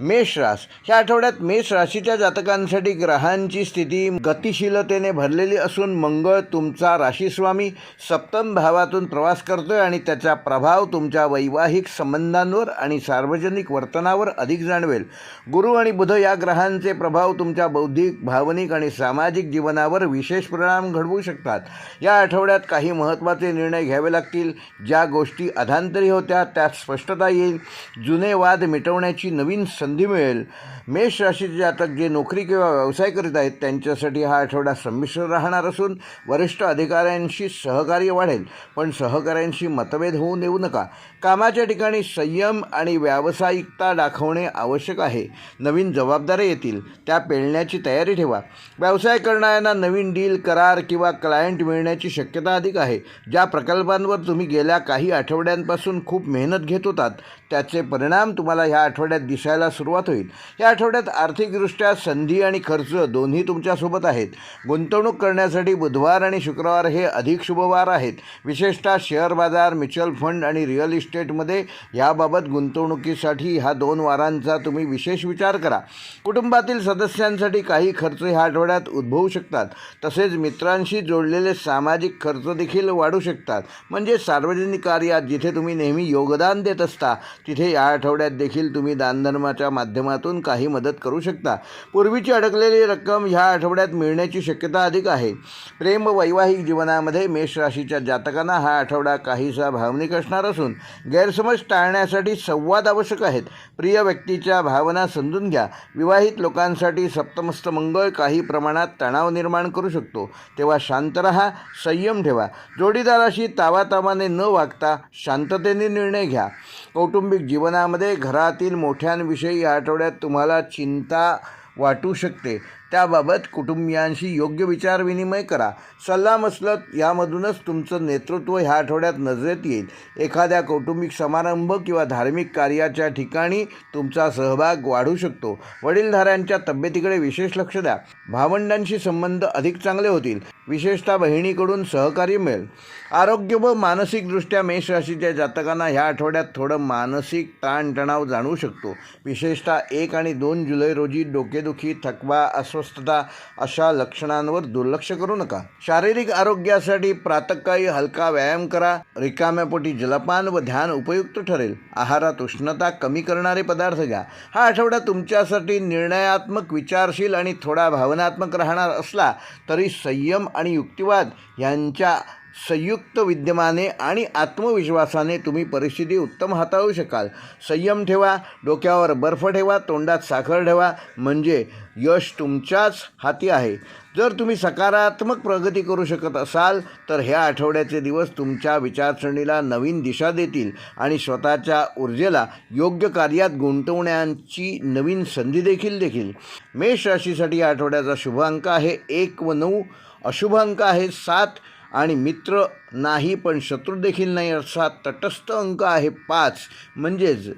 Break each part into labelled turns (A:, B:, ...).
A: मेष रास. या आठवड्यात मेष राशीच्या जातकांसाठी ग्रहांची स्थिती गतिशीलतेने भरलेली असून मंगळ तुमचा राशीस्वामी सप्तम भावातून प्रवास करतोय आणि त्याचा प्रभाव तुमच्या वैवाहिक संबंधांवर आणि सार्वजनिक वर्तनावर अधिक जाणवेल. गुरु आणि बुध या ग्रहांचे प्रभाव तुमच्या बौद्धिक भावनिक आणि सामाजिक जीवनावर विशेष परिणाम घडवू शकतात. या आठवड्यात काही महत्त्वाचे निर्णय घ्यावे लागतील. ज्या गोष्टी अधांतरी होत्या त्यात स्पष्टता येईल. जुने वाद मिटवण्याची नवीन संधी मिळेल. मेष राशीचे जातक जे नोकरी किंवा व्यवसाय करीत आहेत त्यांच्यासाठी हा आठवडा संमिश्र राहणार असून वरिष्ठ अधिकाऱ्यांशी सहकार्य वाढेल. पण सहकाऱ्यांशी मतभेद होऊ देऊ नका. कामाच्या ठिकाणी संयम आणि व्यावसायिकता दाखवणे आवश्यक आहे. नवीन जबाबदाऱ्या येतील त्या पेलण्याची तयारी ठेवा. व्यवसाय करणाऱ्यांना नवीन डील करार किंवा क्लायंट मिळण्याची शक्यता अधिक आहे. ज्या प्रकल्पांवर तुम्ही गेल्या काही आठवड्यांपासून खूप मेहनत घेत होतात त्याचे परिणाम तुम्हाला ह्या आठवड्यात दिसायला सुरुवात होईल. या आठवड्यात आर्थिकदृष्ट्या संधी आणि खर्च दोन्ही तुमच्यासोबत आहेत. गुंतवणूक करण्यासाठी बुधवार आणि शुक्रवार हे अधिक शुभवार आहेत. विशेषतः शेअर बाजार म्युच्युअल फंड आणि रिअल इस्टेटमध्ये याबाबत गुंतवणुकीसाठी ह्या दोन वारांचा तुम्ही विशेष विचार करा. कुटुंबातील सदस्यांसाठी काही खर्च ह्या आठवड्यात उद्भवू शकतात. तसेच मित्रांशी जोडलेले सामाजिक खर्च देखील वाढू शकतात. म्हणजे सार्वजनिक कार्यात जिथे तुम्ही नेहमी योगदान देत असता तिथे या आठवड्यात देखील तुम्ही दानधर्माच्या माध्यमातून काही मदत करू शकता. पूर्वीची अडकलेली रक्कम ह्या आठवड्यात मिळण्याची शक्यता अधिक आहे. प्रेम वैवाहिक जीवनामध्ये मेष राशीच्या जातकांना हा आठवडा काहीसा भावनिक असणार असून गैरसमज टाळण्यासाठी संवाद आवश्यक आहेत. प्रिय व्यक्तीच्या भावना समजून घ्या. विवाहित लोकांसाठी सप्तमस्त मंगळ काही प्रमाणात तणाव निर्माण करू शकतो. तेव्हा शांत रहा संयम ठेवा. जोडीदाराशी तावातावाने न वागता शांततेने निर्णय घ्या. कौटुंबिक जीवनामध्ये घरातील मोठ्यांविषयी या आठवड्यात तुम्हाला चिंता वाटू शकते. त्याबाबत कुटुंबियांशी योग्य विचारविनिमय करा. सल्लामसलत यामधूनच तुमचं नेतृत्व ह्या आठवड्यात नजरेत येईल. एखाद्या कौटुंबिक समारंभ किंवा धार्मिक कार्याच्या ठिकाणी तुमचा सहभाग वाढू शकतो. वडीलधाऱ्यांच्या तब्येतीकडे विशेष लक्ष द्या. भावंडांशी संबंध अधिक चांगले होतील. विशेषतः बहिणीकडून सहकार्य मिळेल. आरोग्य व मानसिकदृष्ट्या मेष राशीच्या जातकांना ह्या आठवड्यात थोडं मानसिक ताणतणाव जाणवू शकतो. विशेषतः एक आणि दोन जुलै रोजी डोकेदुखी थकवा अस्वस्थता अशा लक्षणांवर दुर्लक्ष करू नका. शारीरिक आरोग्यासाठी प्रातकाळी हलका व्यायाम करा. रिकाम्यापोटी जलपान व ध्यान उपयुक्त ठरेल. आहारात उष्णता कमी करणारे पदार्थ घ्या. हा आठवडा तुमच्यासाठी निर्णयात्मक विचारशील आणि थोडा भावनात्मक राहणार असला तरी संयम आणि युक्तिवाद यांच्या संयुक्त विद्यमाने आणि आत्मविश्वासाने तुम्ही परिस्थिती उत्तम हाताळू शकाल. संयम ठेवा डोक्यावर बर्फ ठेवा तोंडात साखर ठेवा. म्हणजे यश तुमच्याच हाती आहे. जर तुम्ही सकारात्मक प्रगती करू शकत असाल तर ह्या आठवड्याचे दिवस तुमच्या विचारसरणीला नवीन दिशा देतील आणि स्वतःच्या ऊर्जेला योग्य कार्यात गुंतवण्याची नवीन संधी देखील देखील मेष राशीसाठी या आठवड्याचा शुभ अंक आहे. एक व नऊ अशुभ अंक आहे. सात आणि मित्र नाही पण शत्रू देखील नाही असा तटस्थ अंक आहे पाच. म्हणजेच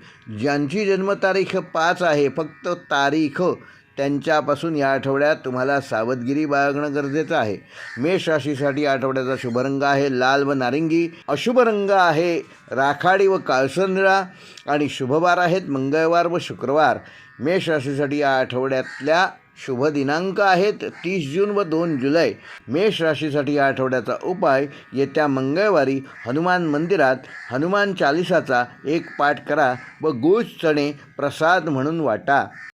A: ज्यांची जन्मतारीख पाच आहे फक्त तारीख त्यांच्यापासून या आठवड्यात तुम्हाला सावधगिरी बाळगणं गरजेचं आहे. मेष राशीसाठी या आठवड्याचा शुभरंग आहे लाल व नारिंगी. अशुभ रंग आहे राखाडी व काळसर निळा आणि शुभवार आहेत मंगळवार व शुक्रवार. मेष राशीसाठी या आठवड्यातल्या शुभ दिनांक आहेत तीस जून व दोन जुलै. मेष राशीसाठी या आठवड्याचा उपाय येत्या मंगळवारी हनुमान मंदिरात हनुमान चालिसाचा एक पाठ करा व गुळ चणे प्रसाद म्हणून वाटा.